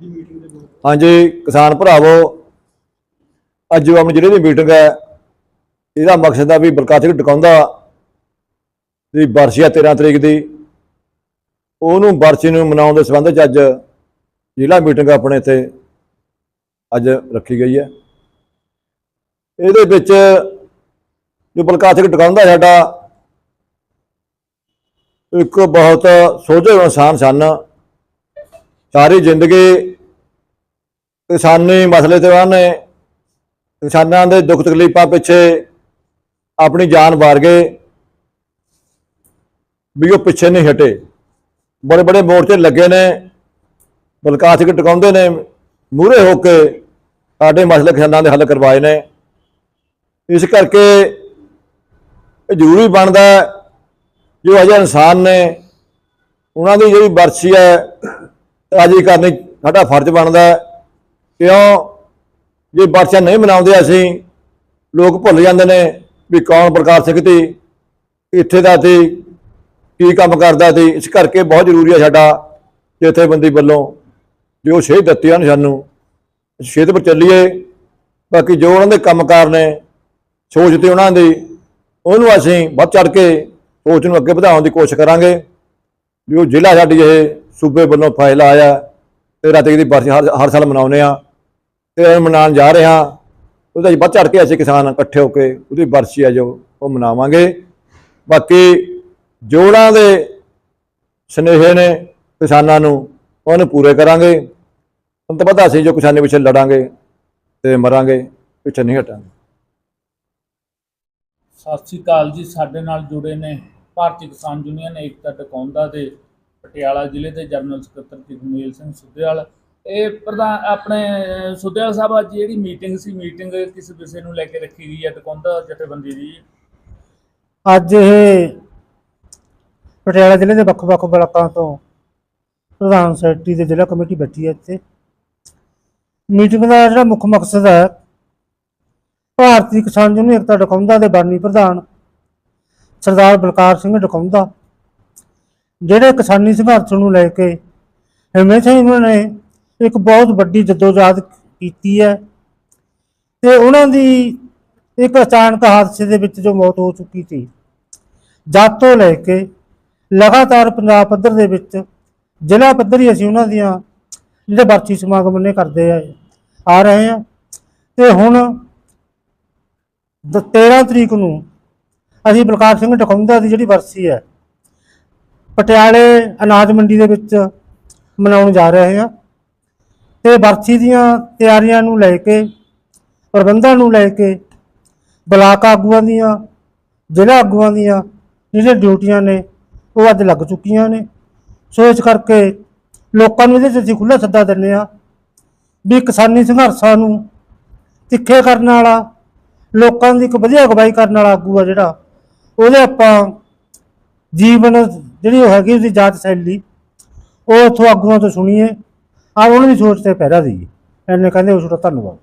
ਦੀ meeting ਦੇ ਬਾਅਦ ਹਾਂਜੀ, ਕਿਸਾਨ ਭਰਾਵੋ, ਅੱਜ ਜੋ ਆਪਣੀ ਜ਼ਿਲ੍ਹੇ ਦੀ ਮੀਟਿੰਗ ਹੈ, ਇਹਦਾ ਮਕਸਦ ਆ ਵੀ ਬਲਕਾਰ ਸਿੰਘ ਟਿਕਾਉਂਦਾ ਦੀ ਬਰਸੀ ਆ 13 ਤਰੀਕ ਦੀ। ਉਹਨੂੰ ਬਰਸੀ ਨੂੰ ਮਨਾਉਣ ਦੇ ਸੰਬੰਧ ਚ ਅੱਜ ਜ਼ਿਲ੍ਹਾ ਮੀਟਿੰਗ ਆਪਣੇ ਇੱਥੇ ਅੱਜ ਰੱਖੀ ਗਈ ਹੈ। ਇਹਦੇ ਵਿੱਚ ਜੋ ਬਲਕਾਰ ਸਿੰਘ ਟਿਕਾਉਂਦਾ ਸਾਡਾ, ਇੱਕ ਬਹੁਤ ਸੋਝੇ ਇਨਸਾਨ ਸਨ। ਸਾਰੀ ਜ਼ਿੰਦਗੀ ਕਿਸਾਨੀ ਮਸਲੇ ਤੇ ਉਹਨਾਂ ਨੇ ਕਿਸਾਨਾਂ ਦੇ ਦੁੱਖ ਤਕਲੀਫਾਂ ਪਿੱਛੇ ਆਪਣੀ ਜਾਨ ਵਾਰ ਗਏ ਵੀ ਉਹ ਪਿੱਛੇ ਨਹੀਂ ਹਟੇ। ਬੜੇ ਬੜੇ ਮੋਰਚੇ ਲੱਗੇ ਨੇ ਬਲਕਾਰ ਸਿੰਘ ਟਿਕਾਉਂਦੇ ਨੇ, ਮੂਹਰੇ ਹੋ ਕੇ ਸਾਡੇ ਮਸਲੇ ਕਿਸਾਨਾਂ ਦੇ ਹੱਲ ਕਰਵਾਏ ਨੇ। ਇਸ ਕਰਕੇ ਇਹ ਜ਼ਰੂਰੀ ਬਣਦਾ ਜੋ ਅਜੇ ਇਨਸਾਨ ਨੇ, ਉਹਨਾਂ ਦੀ ਜਿਹੜੀ ਬਰਸੀ ਹੈ ਰਾਜੀ ਕਰਨੀ ਸਾਡਾ ਫਰਜ਼ ਬਣਦਾ ਹੈ। ਕਿਉਂ? ਜੇ ਬਰਸੀਆਂ ਨਹੀਂ ਮਨਾਉਂਦੇ ਅਸੀਂ, ਲੋਕ ਭੁੱਲ ਜਾਂਦੇ ਨੇ ਵੀ ਕੌਣ ਪ੍ਰਕਾਸ਼ ਸਿੰਘ ਸੀ ਇੱਥੇ ਦਾ ਸੀ, ਕੀ ਕੰਮ ਕਰਦਾ ਸੀ। ਇਸ ਕਰਕੇ ਬਹੁਤ ਜ਼ਰੂਰੀ ਹੈ ਸਾਡਾ ਜਥੇਬੰਦੀ ਵੱਲੋਂ ਜੋ ਸ਼ਹੀਦ ਦਿੱਤੀਆਂ ਨੇ ਸਾਨੂੰ, ਸ਼ਹੀਦ ਪਰ ਚੱਲੀਏ। ਬਾਕੀ ਜੋ ਉਹਨਾਂ ਦੇ ਕੰਮਕਾਰ ਨੇ, ਸੋਚ ਤੇ ਉਹਨਾਂ ਦੀ, ਉਹਨੂੰ ਅਸੀਂ ਵੱਧ ਚੜ ਕੇ ਸੋਚ ਨੂੰ ਅੱਗੇ ਵਧਾਉਣ ਦੀ ਕੋਸ਼ਿਸ਼ ਕਰਾਂਗੇ। ਜੋ ਜ਼ਿਲ੍ਹਾ ਸਾਡੀ ਇਹ ਸੂਬੇ ਵੱਲੋਂ ਫਾਇਲ ਆਇਆ ਤੇ ਰਾਤੀ ਦੀ ਬਰਸੀ ਹਰ ਹਰ ਸਾਲ ਮਨਾਉਂਦੇ ਆ ਤੇ ਮਨਾਉਣ ਜਾ ਰਹੇ ਹਾਂ। ਉਹਦਾ ਵੱਧ ਚੜ ਕੇ ਅਸੀਂ ਕਿਸਾਨ ਇਕੱਠੇ ਹੋ ਕੇ ਉਹਦੀ ਬਰਸੀ ਆ ਜੋ ਉਹ ਮਨਾਵਾਂਗੇ। ਬਾਕੀ ਜੋੜਾਂ ਦੇ ਸਨੇਹੇ ਨੇ ਕਿਸਾਨਾਂ ਨੂੰ, ਉਹਨੂੰ ਪੂਰੇ ਕਰਾਂਗੇ। ਹੁਣ ਤਾਂ ਪਤਾ ਅਸੀਂ ਜੋ ਕਿਸਾਨੀ ਪਿੱਛੇ ਲੜਾਂਗੇ ਤੇ ਮਰਾਂਗੇ, ਪਿੱਛੇ ਨਹੀਂ ਹਟਾਂਗੇ। ਸਤਿ ਸ੍ਰੀ ਅਕਾਲ ਜੀ, ਸਾਡੇ ਨਾਲ ਜੁੜੇ ਨੇ ਭਾਰਤੀ ਕਿਸਾਨ ਯੂਨੀਅਨ ਏਕਤਾ ਟਕਾਉਂਦਾ ਦੇ ਪਟਿਆਲਾ ਜ਼ਿਲ੍ਹੇ ਦੇ ਜਨਰਲ ਸਕੱਤਰ ਜਗਮੇਲ ਸਿੰਘ ਸੁੱਧੇਵਾਲ ਇਹ ਪ੍ਰਧਾਨ ਆਪਣੇ ਅਹ, ਸੁੱਧੇਵਾਲ ਸਾਹਿਬ ਅੱਜ ਜਿਹੜੀ ਮੀਟਿੰਗ ਸੀ ਮੀਟਿੰਗ ਕਿਸ ਵਿਸ਼ੇ ਨੂੰ ਲੈ ਕੇ ਰੱਖੀ ਗਈ ਹੈ ਟਕਾਉਂਦਾ ਜਥੇਬੰਦੀ ਦੀ। ਅੱਜ ਇਹ ਪਟਿਆਲਾ ਜ਼ਿਲ੍ਹੇ ਦੇ ਵੱਖ-ਵੱਖ ਬਲਾਕਾਂ ਤੋਂ ਪ੍ਰਧਾਨ ਸੈਕਟਰੀ ਦੇ ਜ਼ਿਲ੍ਹਾ ਕਮੇਟੀ ਬੈਠੀ ਹੈ ਇੱਥੇ। ਮੀਟਿੰਗ ਦਾ ਜਿਹੜਾ ਮੁੱਖ ਮਕਸਦ ਹੈ ਭਾਰਤੀ ਕਿਸਾਨ ਯੂਨੀਅਨ ਏਕਤਾ ਡਕੌਂਦਾ ਦੇ ਬਾਨੀ ਪ੍ਰਧਾਨ ਸਰਦਾਰ ਬਲਕਾਰ ਸਿੰਘ ਡਕੌਂਦਾ ਜਿਹੜੇ ਕਿਸਾਨੀ ਸੰਘਰਸ਼ ਨੂੰ ਲੈ ਕੇ ਹਮੇਸ਼ਾ ਹੀ ਉਹਨਾਂ ਨੇ ਇੱਕ ਬਹੁਤ ਵੱਡੀ ਜਦੋਜਹਿਦ ਕੀਤੀ ਹੈ ਤੇ ਉਹਨਾਂ ਦੀ ਇੱਕ ਅਚਾਨਕ ਹਾਦਸੇ ਦੇ ਵਿੱਚ ਜੋ ਮੌਤ ਹੋ ਚੁੱਕੀ ਸੀ, ਜਦ ਤੋਂ ਲੈ ਕੇ ਲਗਾਤਾਰ ਪੰਜਾਬ ਪੱਧਰ ਦੇ ਵਿੱਚ, ਜ਼ਿਲ੍ਹਾ ਪੱਧਰ ਹੀ ਅਸੀਂ ਉਹਨਾਂ ਦੀਆਂ ਜਿਹੜੇ ਵਰਤੀ ਸਮਾਗਮ ਨੇ ਕਰਦੇ ਆ ਆ ਰਹੇ ਆ ਤੇ ਹੁਣ ਦ- 13 ਤਰੀਕ ਨੂੰ ਅਸੀਂ ਬਲਕਾਰ ਸਿੰਘ ਟਕੌਂਦਾ ਦੀ ਜਿਹੜੀ ਵਰਸੀ ਹੈ ਪਟਿਆਲੇ ਅਨਾਜ ਮੰਡੀ ਦੇ ਵਿੱਚ ਮਨਾਉਣ ਜਾ ਰਹੇ ਹਾਂ। ਤੇ ਵਰਸੀ ਦੀਆਂ ਤਿਆਰੀਆਂ ਨੂੰ ਲੈ ਕੇ, ਪ੍ਰਬੰਧਾਂ ਨੂੰ ਲੈ ਕੇ, ਬਲਾਕ ਆਗੂਆਂ ਦੀਆਂ, ਜ਼ਿਲ੍ਹਾ ਆਗੂਆਂ ਦੀਆਂ ਜਿਹੜੀਆਂ ਡਿਊਟੀਆਂ ਨੇ, ਉਹ ਅੱਜ ਲੱਗ ਚੁੱਕੀਆਂ ਨੇ। ਸੋ ਇਸ ਕਰਕੇ ਲੋਕਾਂ ਨੂੰ ਇਹਦੇ 'ਚ ਅਸੀਂ ਖੁੱਲ੍ਹਾ ਸੱਦਾ ਦਿੰਦੇ ਆ ਵੀ ਕਿਸਾਨੀ ਸੰਘਰਸ਼ਾਂ ਨੂੰ ਤਿੱਖੇ ਕਰਨ ਵਾਲਾ, ਲੋਕਾਂ ਦੀ ਇੱਕ ਵਧੀਆ ਅਗਵਾਈ ਕਰਨ ਵਾਲਾ ਆਗੂ ਆ ਜਿਹੜਾ, ਉਹਦੇ ਆਪਾਂ ਜੀਵਨ ਜਿਹੜੀ ਉਹ ਹੈਗੀ ਉਹਦੀ ਜਾਤ ਸ਼ੈਲੀ, ਉਹ ਉੱਥੋਂ ਆਗੂਆਂ ਤੋਂ ਸੁਣੀਏ ਆ ਉਹਨਾਂ ਦੀ ਸੋਚ ਤੇ ਪਹਿਰਾ ਦਈਏ ਐਨੇ ਕਹਿੰਦੇ ਉਸ ਦਾ ਧੰਨਵਾਦ।